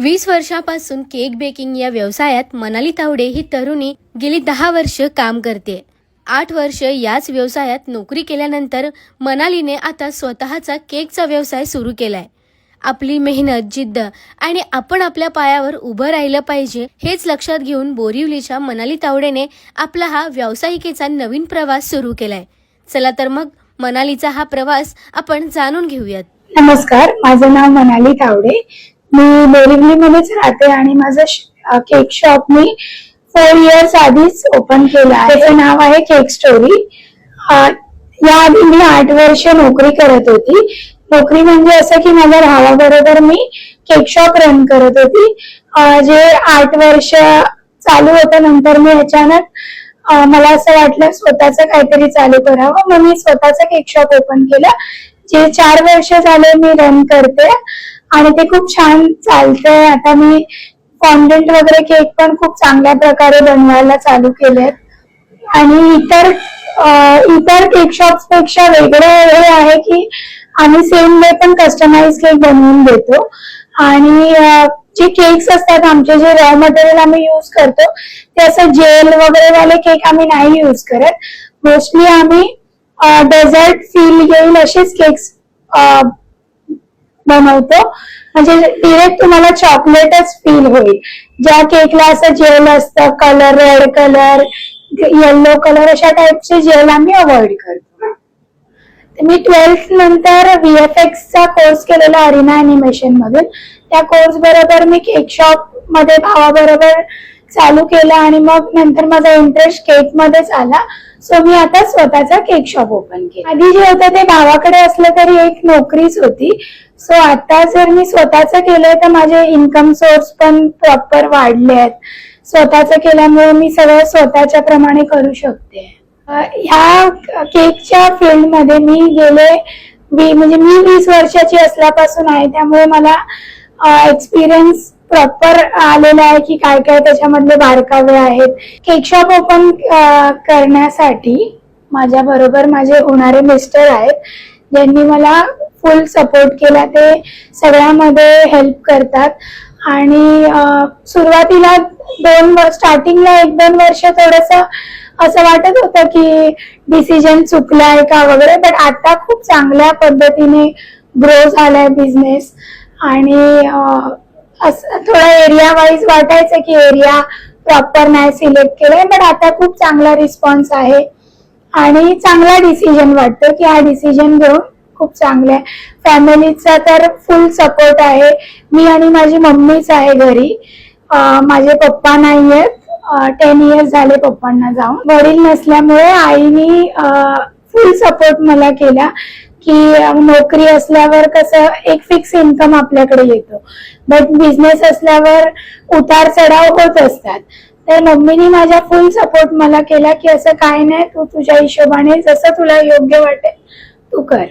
वीस वर्षापासून cake baking या व्यवसायात मनाली तावडे ही तरुणी गेली दहा वर्ष काम करते. आठ वर्ष याच व्यवसायात नोकरी केल्यानंतर मनालीने आता स्वतःचा केकचा व्यवसाय सुरू केलाय. आपली मेहनत जिद्द आणि आपण आपल्या पायावर उभं राहिलं पाहिजे हेच लक्षात घेऊन बोरिवलीच्या मनाली तावडेने आपला हा व्यावसायिकेचा नवीन प्रवास सुरू केलाय. चला तर मग मनालीचा हा प्रवास आपण जाणून घेऊयात. नमस्कार माझं नाव मनाली तावडे. मी बोरिवलीमध्येच राहते आणि माझं केक शॉप मी फोर इयर्स आधीच ओपन केलं आहे. त्याचं नाव आहे केक स्टोरी याआधी मी आठ वर्ष नोकरी करत होती. नोकरी म्हणजे असं की माझ्या भावाबरोबर मी केक शॉप रन करत होती. जे आठ वर्ष चालू होतं नंतर मी अचानक मला असं वाटलं स्वतःच काहीतरी चालू करावं मग मी स्वतःच केक शॉप ओपन केलं. जे चार वर्ष झाले मी रन करते आणि ते खूप छान चालतंय. आता मी फॉन्डेंट वगैरे केक पण खूप चांगल्या प्रकारे बनवायला चालू केलेत. आणि इतर इतर केक शॉप्सपेक्षा वेगळं हे आहे की आम्ही सेम वे पण कस्टमाइज केक बनवून देतो. आणि जे केक्स असतात आमचे जे रॉ मटेरियल आम्ही युज करतो ते असं जेल वगैरे वाले केक आम्ही नाही युज करत. मोस्टली आम्ही डेझर्ट फील येईल असेच केक्स बनवतो. म्हणजे डिरेक्ट तुम्हाला चॉकलेटच फील होईल. ज्या केकला असं जेल असतं colour red colour yellow colour अशा टाईपचे जेल आम्ही अवॉइड करतो. मी ट्वेल्थ नंतर VFX चा कोर्स केलेला अरिना अॅनिमेशन मधून. त्या कोर्स बरोबर मी केक शॉपमध्ये भावाबरोबर चालू केला आणि मग नंतर माझा इंटरेस्ट केक मध्येच आला. सो मी आता स्वतःचा केक शॉप ओपन केला. आधी जे होतं ते भावाकडे असलं तरी एक नोकरीच होती. सो आता जर मी स्वतःच केलंय तर माझे इन्कम सोर्स पण प्रॉपर वाढले आहेत. स्वतःच केल्यामुळे मी सगळं स्वतःच्या प्रमाणे करू शकते. ह्या केकच्या फील्डमध्ये मी गेले म्हणजे मी वीस वर्षाची असल्यापासून आहे. त्यामुळे मला एक्सपिरियन्स प्रॉपर आलेलं आहे की काय काय त्याच्यामधले बारकावे आहेत. केक शॉप ओपन करण्यासाठी माझ्या बरोबर माझे होणारे मिस्टर आहेत. ज्यांनी मला फुल सपोर्ट केला ते सगळ्यामध्ये हेल्प करतात. आणि सुरुवातीला दोन स्टार्टिंगला एक दोन वर्ष थोडस असं वाटत होतं की डिसिजन चुकलाय का वगैरे बट आता खूप चांगल्या पद्धतीने ग्रो झालाय बिझनेस आणि असं थोडं एरिया वाईज वाटायचं की एरिया प्रॉपर नाही सिलेक्ट केलाय बट आता खूप चांगला रिस्पॉन्स आहे. आणि चांगला डिसिजन वाटतो की हा डिसिजन घेऊन खूप चांगला आहे. फॅमिलीचा तर फुल सपोर्ट आहे. मी आणि माझी मम्मीच आहे घरी. माझे पप्पा नाही आहेत. टेन इयर्स झाले पप्पांना जाऊन. वडील नसल्यामुळे आईनी फुल सपोर्ट मला केला. की नोकरी असल्यावर कसं एक फिक्स इन्कम आपल्याकडे येतो. बट बिझनेस असल्यावर उतार चढाव होत असतात. तर मम्मीनी माझा फुल सपोर्ट मला केला की असं काय नाही तू तुझ्या हिशोबाने जसं तुला योग्य वाटेल तू कर.